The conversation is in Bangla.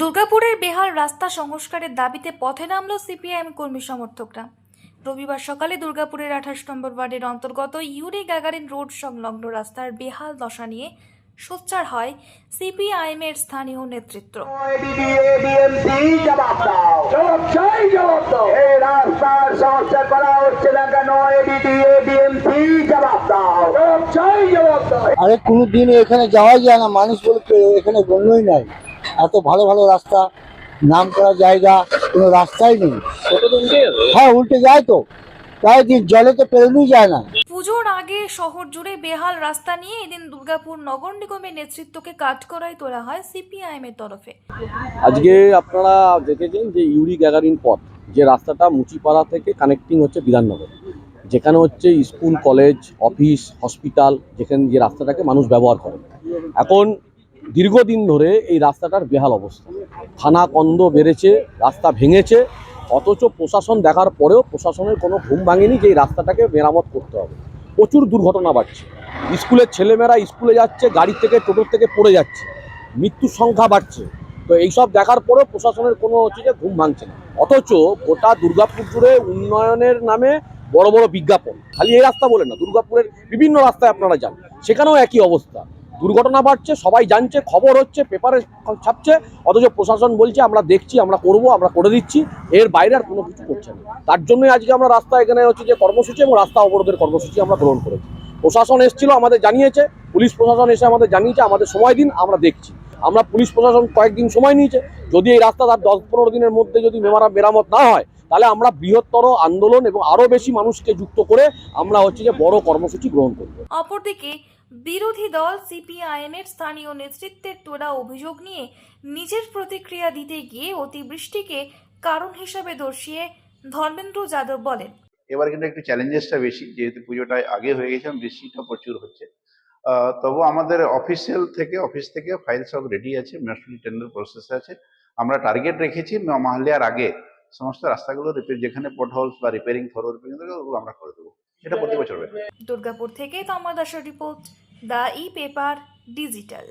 দুর্গাপুরের বেহাল রাস্তা সংস্কারের দাবিতে পথে নামল সিপিআইএম কর্মী সমর্থকরা। রবিবার সকালে দুর্গাপুরের আঠাশ নম্বর ওয়ার্ডের অন্তর্গত ইউরি গাগারিন রোড সংলগ্ন রাস্তার বেহাল দশা নিয়ে সোচ্চার হয় সিপিআইএম এর স্থানীয় নেতৃত্ব। আরে কোনো দিন এখানে যাওয়াই যায় না, মানুষ বলতে এখানে গণ্যই নাই। এত ভালো ভালো রাস্তা নাম করা জায়গা কোনো রাস্তাই নেই। হ্যাঁ উল্টে যায় তো। তাই দিন জলে তো পেরোনোই যায় না। পুজোর আগে শহর জুড়ে বেহাল রাস্তা নিয়ে এদিন দুর্গাপুর নগর নিগমের নেতৃত্বকে কাঠকড়ায় তোলা হয় সিপিআইএম এর তরফে। আজকে আপনারা দেখেছেন যে ইউরি গ্যাগারিন পথ যে রাস্তাটা মুচিপাড়া থেকে কানেক্টিং হচ্ছে বিধাননগর। যেখানে হচ্ছে স্কুল কলেজ অফিস হসপিটাল যেখানে যে রাস্তাটাকে মানুষ ব্যবহার করে। এখন দীর্ঘদিন ধরে এই রাস্তাটার বেহাল অবস্থা। থানা কন্দ বেড়েছে, রাস্তা ভেঙেছে, অথচ প্রশাসন দেখার পরেও প্রশাসনের কোনো ঘুম ভাঙেনি যে এই রাস্তাটাকে মেরামত করতে হবে। প্রচুর দুর্ঘটনা বাড়ছে। স্কুলের ছেলেমেয়েরা স্কুলে যাচ্ছে, গাড়ি থেকে, টোটোর থেকে পড়ে যাচ্ছে, মৃত্যুর সংখ্যা বাড়ছে। তো এইসব দেখার পরেও প্রশাসনের কোনো হচ্ছে যে ঘুম ভাঙছে না। অথচ গোটা দুর্গাপুর জুড়ে উন্নয়নের নামে বড় বড় বিজ্ঞাপন। খালি এই রাস্তা বলে না, দুর্গাপুরের বিভিন্ন রাস্তায় আপনারা যান, সেখানেও একই অবস্থা। দুর্ঘটনা বাড়ছে, সবাই জানছে, খবর হচ্ছে, পেপারে ছাপছে, অথচ প্রশাসন বলছে, আমরা দেখছি, আমরা করব, আমরা করে দিচ্ছি, এর বাইরে আর কোনো কিছু করছে না। তার জন্যই আজকে আমরা রাস্তা এখানে হচ্ছে যে কর্মসূচি এবং রাস্তা অবরোধের কর্মসূচি আমরা গ্রহণ করেছি। প্রশাসন এসেছিল, আমাদের জানিয়েছে, পুলিশ প্রশাসন এসে আমাদের জানিয়েছে, আমাদের সময় দিন, আমরা দেখছি। আমরা পুলিশ প্রশাসন কয়েকদিন সময় নিয়েছে, যদি এই রাস্তা তার দশ পনেরো দিনের মধ্যে যদি মেমারা মেরামত না হয়, তাহলে আমরা বৃহত্তর আন্দোলন এবং আরও বেশি মানুষকে যুক্ত করে আমরা হচ্ছে যে বড় কর্মসূচি গ্রহণ করব। অপরদিকে বিরোধী দল সিপিআইএম এর স্থানীয় নেতৃত্বের তোলা অভিযোগ নিয়ে নিজের প্রতিক্রিয়া দিতে গিয়ে অতিবৃষ্টিকে কারণ হিসাবে দর্শিয়ে ধর্মেন্দ্র যাদব বলেন। এবার কিন্তু একটু চ্যালেঞ্জেসটা বেশি, যেহেতু পুজোটা আগে হয়ে গেছে বৃষ্টিটা প্রচুর হচ্ছে। তবু আমাদের অফিসিয়াল থেকে অফিস থেকে ফাইল সব রেডি আছে মিউনিসিপাল টেন্ডার প্রসেস আছে। আমরা টার্গেট রেখেছি মাহলিয়ার আগে সমস্ত রাস্তাগুলো রিপেয়ার যেখানে পটহোলস বা রিপেয়ারিং রিপেয়ারিং ওগুলো আমরা করে দেবো। এটা প্রতি বছর দুর্গাপুর থেকে তমা দাসের report the E paper digital.